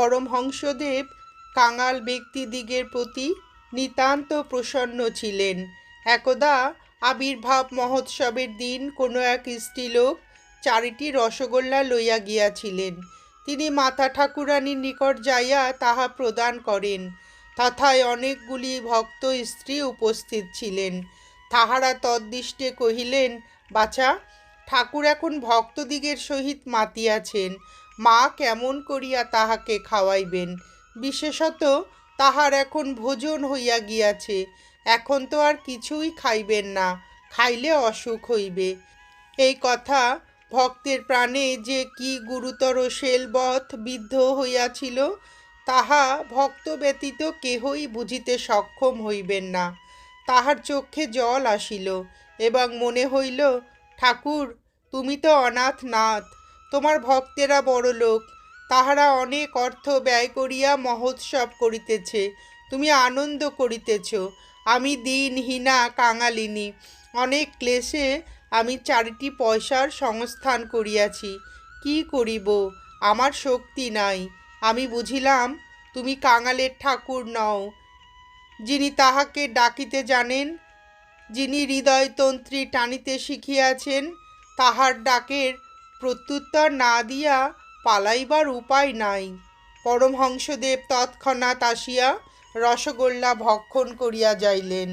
পরমহংসদেব কাঙাল ব্যক্তিদিগের প্রতি নিতান্ত প্রসন্ন ছিলেন। একদা আবির্ভাব মহোৎসবের দিন কোনো এক স্ত্রীলোক চারিটি রসগোল্লা লইয়া গিয়াছিলেন। তিনি মাতা ঠাকুরানীর নিকট যাইয়া তাহা প্রদান করেন। তথায় অনেকগুলি ভক্ত স্ত্রী উপস্থিত ছিলেন। তাহারা তদ্দৃষ্টে কহিলেন, বাছা, ঠাকুর এখন ভক্তদিগের সহিত মাতিয়াছেন। মা কেমন করিয়া তাহাকে খাওয়াইবেন? বিশেষত তাহার এখন ভোজন হইয়া গিয়াছে, এখন তো আর কিছুই খাইবেন না, খাইলে অসুখ হইবে। এই কথা ভক্তের প্রাণে যে কি গুরুতর শেলবৎ বিদ্ধ হইয়াছিল, তাহা ভক্ত ব্যতীত কেহই বুঝিতে সক্ষম হইবেন না। তাহার চক্ষে জল আসিল এবং মনে হইল, ঠাকুর, তুমি তো অনাথ নাথ তোমার ভক্তেরা বড় লোক, তাহারা অনেক অর্থ ব্যয় করিয়া মহোৎসব করিতেছে, তুমি আনন্দ করিতেছ। আমি দিনহীনা কাঙালিনী, অনেক ক্লেশে আমি চারিটি পয়সার সংস্থান করিয়াছি। কি করিব? আমার শক্তি নাই। আমি বুঝিলাম, তুমি কাঙালের ঠাকুর নও। যিনি তাহাকে ডাকিতে জানেন, যিনি হৃদয়তন্ত্রী টানিতে শিখিয়াছেন, তাহার ডাকের প্রত্যুত্তর না দিয়া পালাইবার উপায় নাই। পরমহংসদেব তৎক্ষণাৎ আসিয়া রসগোল্লা ভক্ষণ করিয়া যাইলেন।